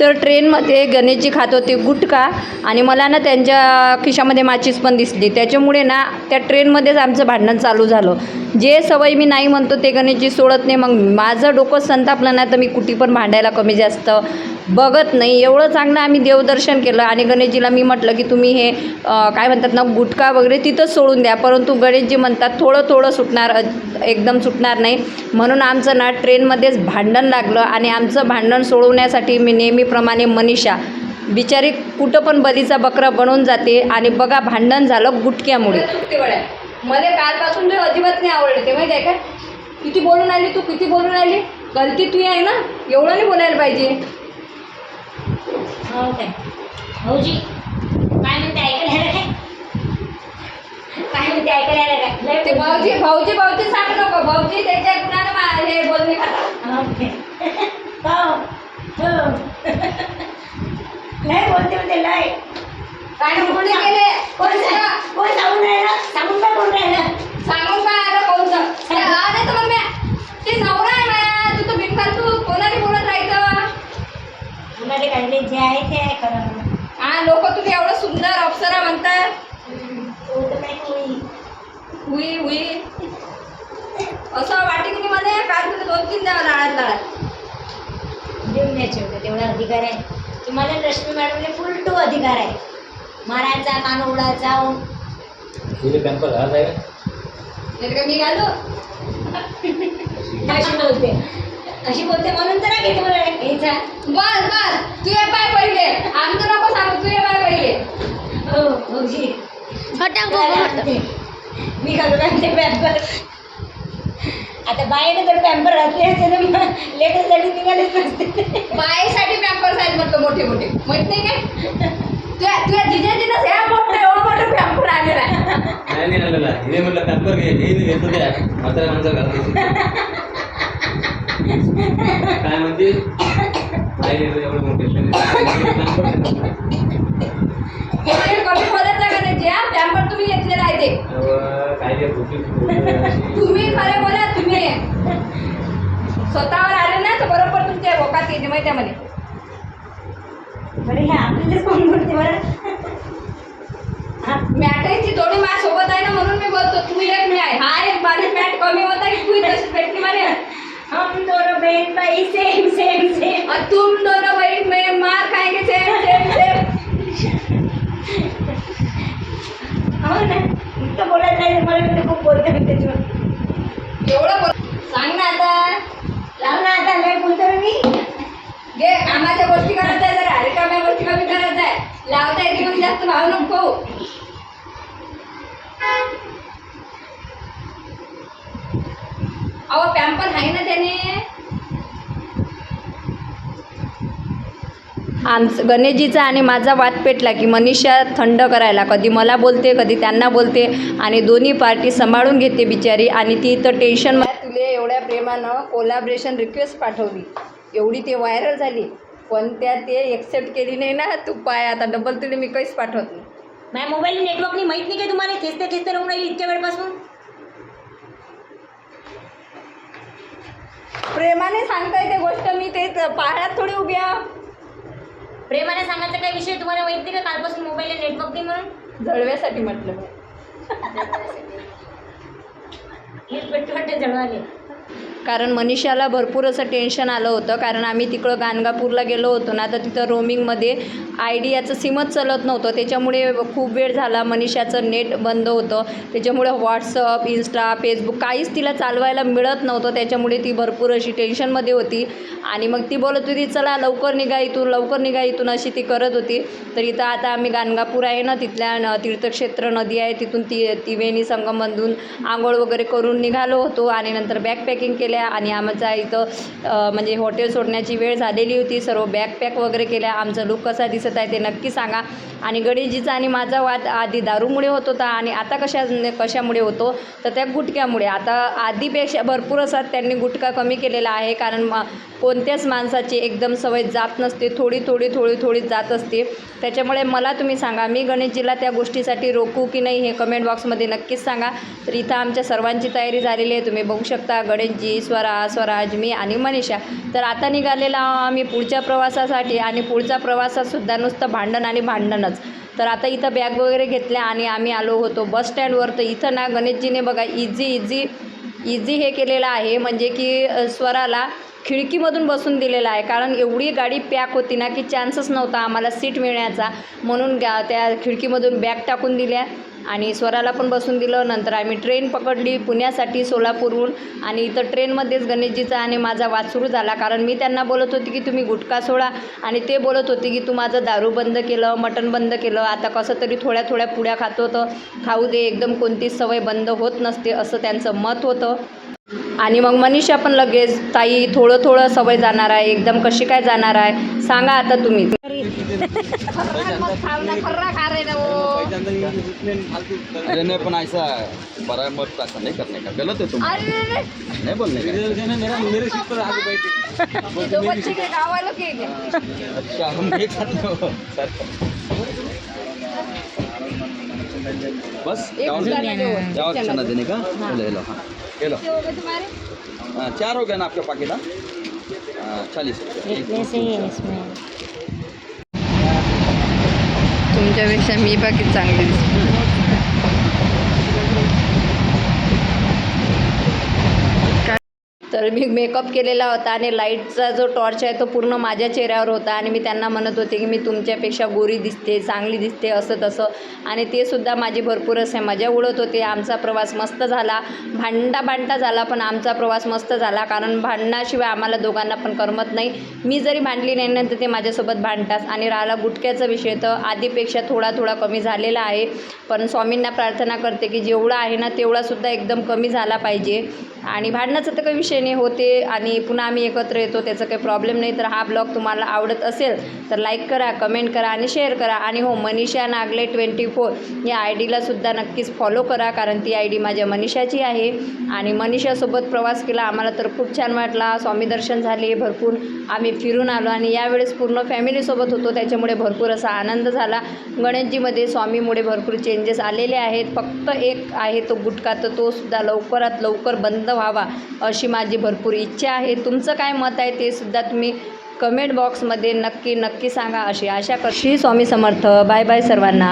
तर ट्रेनमध्ये गणेशजी खात होते गुटखा आणि मला ना त्यांच्या खिशामध्ये माचीस पण दिसली. त्याच्यामुळे ना त्या ट्रेनमध्येच आमचं भांडण चालू झालं. जे सवय मी नाही म्हणतो ते गणेशजी सोडत नाही. मग माझं डोकं संतापलं ना तर मी कुठे पण भांडायला कमी जास्त बघत नाही. एवढं चांगलं आम्ही देवदर्शन केलं आणि गणेशजीला मी म्हटलं की तुम्ही हे काय म्हणतात ना गुटखा वगैरे तिथंच सोडून द्या. परंतु गणेशजी म्हणतात थोडं थोडं सुटणार एकदम सुटणार नाही. म्हणून आमचं ना ट्रेनमध्येच भांडण लागलं आणि आमचं भांडण सोडवण्यासाठी मी नेहमीप्रमाणे मनीषा बिचारी कुठं पण बलीचा बकरा बनवून जाते आणि बघा भांडण झालं गुटक्यामुळे मला कालपासून ते अजिबात नाही आवडले ते माहिती आहे का? किती बोलून आली तू किती बोलून आली? गलती तू आहे ना? एवढं नाही बोलायला पाहिजे. हो काय? भाऊजी काय म्हणते? ऐकायला काय? काय म्हणते? ऐकायला काय? ते भाऊजी भाऊजी भाऊजी सांग नको. भाऊजी त्याच्या गुणानं मा- हे बोलणे खातात हो काय? हो. हो. लय बोलते म्हणते लय. काय बोलणे केले कोण कोण सांगून राहिलं? सांगून काय बोल राहिलं? सांगून काय आलं कोणतं ते हा नाही तर मग म्या ते नवरा आहे माया तू तर बिनफालतू कोणाने बोलत राहायचं मुलाले काढले जे आहे ते आहे हा लोक तुला एवढं सुंदर अप्सरा म्हणतात तो तर नाही हुई हुई. असं वाटे की नाही मला काल तुला दोन तीन द्यावं लाळात लाळात. देऊन द्यायचे होते तेवढा अधिकार आहे. तुम्हाला रश्मी मॅडमने फुल टू अधिकार आहे. मारायचा कान उडायचा पॅम्पर घाल आहे नाही का मी घालू अशी बोलते अशी बोलते म्हणून तर घेते मला घ्यायचा. बस बस. तू ये पाय पहिले. आमचं नको सांगू तू ये पाय पहिले. हो भाऊजी. मी घालून आणते पॅम्पर आता बाईने जर पॅम्पर घातले असते तर मग लेकरसाठी निघालेच नसते. बायसाठी पॅम्पर्स आहेत म्हटलं मोठे मोठे. माहीत नाही काय? तुझ्या तुझ्या जिजाजीनं ह्या मोठं एवढं मोठं पॅम्पर आणलेला आहे. नाही हिने म्हटलं पॅम्पर घे हे नाही घेतो त्या म्हाताऱ्या माणसं घालायची काय म्हणते? घेतो एवढं मोठे पॅम्पर कमी बोलत नाही का त्याचे हा पॅम्पर तुम्ही घेतलेला आहे ते. काय तुम्ही खरे बोला तुम्ही. स्वतःवर आले ना तर बरोबर तुमच्या ओकात येते माहिती आहे म्हणे. बरं हे आपल्यालाच कोण बोलते बरं? जोडी माझ्यासोबत आहे ना म्हणून मी बोलतो तू एक मी आहे हा एक माझी मॅट कमी होता की तू तशीच भेटली म्हणे हम बहन भाई सेम सेम सेम और तुम दोनों बहन में मार खाएंगे सेम सेम सेम हो ना? इतकं बोलायला नाही मला मी खूप बोलते मी त्याच्यावर एवढं बोल सांग ना आता. लाव ना आता लय बोलतो मी. घे कामाच्या गोष्टी करत आहे जरा. रिकाम्या गोष्टी कमी करत आहे लावता येते मग जास्त भाव नको. अहो पॅम्पर आहे ना त्याने. आमचं गणेशजीचा आणि माझा वाद पेटला की मनीषा थंड करायला. कधी मला बोलते कधी त्यांना बोलते आणि दोन्ही पार्टी सांभाळून घेते बिचारी आणि ती तर टेन्शन तुले एवढ्या प्रेमानं कोलॅबरेशन रिक्वेस्ट पाठवली. एवढी ते व्हायरल झाली. पण त्या ते एक्सेप्ट केली नाही ना. तू पाय आता डबल तुला मी काहीच पाठवत नाही. माझ्या मोबाईल नेटवर्कनी माहीत नाही का तुम्हाला? खेचते खेचते राहून राहिली इतक्या वेळपासून? प्रेमाने सांगता येते गोष्ट मी ते पाहण्यात थोडी उभी आहे. प्रेमाने सांगायचा काय विषय तुम्हाला माहीत का? कालपासून मोबाईल नेटवर्क नाही म्हणून? जळव्यासाठी म्हटलं. मी. वाटते जळवाले. कारण मनीषाला भरपूर असं टेन्शन आलं होतं. कारण आम्ही तिकडं गाणगापूरला गेलो होतो ना तर तिथं रोमिंगमध्ये आयडियाचं सिमच चालत नव्हतं. त्याच्यामुळे खूप वेळ झाला मनीषाचं नेट बंद होतं. त्याच्यामुळे व्हॉट्सअप इन्स्टा फेसबुक काहीच तिला चालवायला मिळत नव्हतं. त्याच्यामुळे ती भरपूर अशी टेन्शनमध्ये होती. आणि मग ती बोलत होती चला लवकर निघा इथून लवकर निघा इथून अशी ती करत होती. तर इथं आता आम्ही गाणगापूर आहे ना तिथल्या न- तीर्थक्षेत्र नदी आहे तिथून ती त्रिवेणी संगममधून आंघोळ वगैरे करून निघालो होतो. आणि नंतर बॅग पॅकिंग केल्या आणि आमचा इथं म्हणजे हॉटेल सोडण्याची वेळ झालेली होती. सर्व बॅग पॅक वगैरे केल्या. आमचा लुक कसा दिसत आहे ते नक्की सांगा. आणि गणेशजीचा आणि माझा वाद आधी दारूमुळे होत होता आणि आता कशा कशामुळे होतो? तर त्या गुटख्यामुळे. आता आधीपेक्षा भरपूर असा त्यांनी गुटखा कमी केलेला आहे. कारण मा कोणत्याच माणसाची एकदम सवय जात नसते. थोडी थोडी थोडी थोडी जात असते. त्याच्यामुळे मला तुम्ही सांगा मी गणेशजीला त्या गोष्टीसाठी रोखू की नाही हे कमेंट बॉक्समध्ये नक्कीच सांगा. तर इथं आमच्या सर्वांची तयारी झालेली आहे. तुम्ही बघू शकता गणेशजी मी स्वरा स्वराज मी आणि मनीषा. तर आता निघालेला आहोत आम्ही पुढच्या प्रवासासाठी आणि पुढच्या प्रवासातसुद्धा नुसतं भांडण आणि भांडणच. तर आता इथं बॅग वगैरे घेतल्या आणि आम्ही आलो होतो बस स्टँडवर तर इथं ना गणेशजीने बघा इझी इझी इझी हे केलेलं आहे. म्हणजे की स्वराला खिडकीमधून बसून दिलेला आहे. कारण एवढी गाडी पॅक होती ना की चान्सच नव्हता आम्हाला सीट मिळण्याचा. म्हणून गा त्या खिडकीमधून बॅग टाकून दिल्या. आणि स्वराला पण बसून दिलं. नंतर आम्ही ट्रेन पकडली पुण्यासाठी सोलापूरहून. आणि इथं ट्रेनमध्येच गणेशजीचा आणि माझा वाद सुरू झाला. कारण मी त्यांना बोलत होती की तुम्ही गुटखा सोडा. आणि ते बोलत होते की तू माझं दारू बंद केलं मटण बंद केलं. आता कसं तरी थोड्या थोड्या पुड्या खातो तर खाऊ दे. एकदम कोणतीच सवय बंद होत नसते. असं त्यांचं मत होतं. आणि मग मनीषा पण लगेच ताई थोडं थोडं सवय जाणार आहे. एकदम कशी काय जाणार आहे? सांगा आता तुम्ही. अरे नहीं अपन ऐसा परामर्श ऐसा नहीं करने का? गलत है तुम नहीं बोलने का? मेरे सीट पर आगे बैठे. अच्छा हम एक साथ में हो सर बस चना देने का? ले लो हाँ. ले लो हाँ, चार हो गया ना आपके पाकिट हाँ? चालीस तुमच्यापेक्षा मी बाकी चांगली दिसते. तर मी मेकअप केलेला होता आणि लाईटचा जो टॉर्च आहे तो पूर्ण माझ्या चेहऱ्यावर होता आणि मी त्यांना म्हणत होते की मी तुमच्यापेक्षा गोरी दिसते चांगली दिसते असं तसं. आणि ते सुद्धा माझी भरपूर असे मजा उडत होते. आमचा प्रवास मस्त झाला. भांडा भांडा झाला पण आमचा प्रवास मस्त झाला. कारण भांडणाशिवाय आम्हाला दोघांना पण करमत नाही. मी जरी भांडली नाही नंतर ते माझ्यासोबत भांडतात. आणि राहिला गुटक्याचा विषय तर आधीपेक्षा थोडा थोडा कमी झालेला आहे. पण स्वामींना प्रार्थना करते की जेवढा आहे ना तेवढासुद्धा एकदम कमी झाला पाहिजे. आणि भांडणाचा तर काही विषय नाही होते आणि पुन्हा आम्ही एकत्र येतो त्याचं काही प्रॉब्लेम नाही. तर हा ब्लॉग तुम्हाला आवडत असेल तर लाईक करा कमेंट करा आणि शेअर करा. आणि हो मनीषा नागले ट्वेंटी फोर या आय डीलासुद्धा नक्कीच फॉलो करा कारण ती आय डी माझ्या मनीषाची आहे. आणि मनीषासोबत प्रवास केला आम्हाला तर खूप छान वाटला. स्वामी दर्शन झाले भरपूर आम्ही फिरून आलो आणि यावेळेस पूर्ण फॅमिलीसोबत होतो. त्याच्यामुळे भरपूर असा आनंद झाला. गणेशजीमध्ये स्वामीमुळे भरपूर चेंजेस आलेले आहेत. फक्त एक आहे तो गुटखा तर तो सुद्धा लवकरात लवकर बंद व्हावा अशी माझी माझी भरपूर इच्छा आहे. तुमचं काय मत आहे ते सुद्धा तुम्ही कमेंट बॉक्समध्ये नक्की नक्की सांगा अशी आशा कर श्री स्वामी समर्थ. बाय बाय सर्वांना.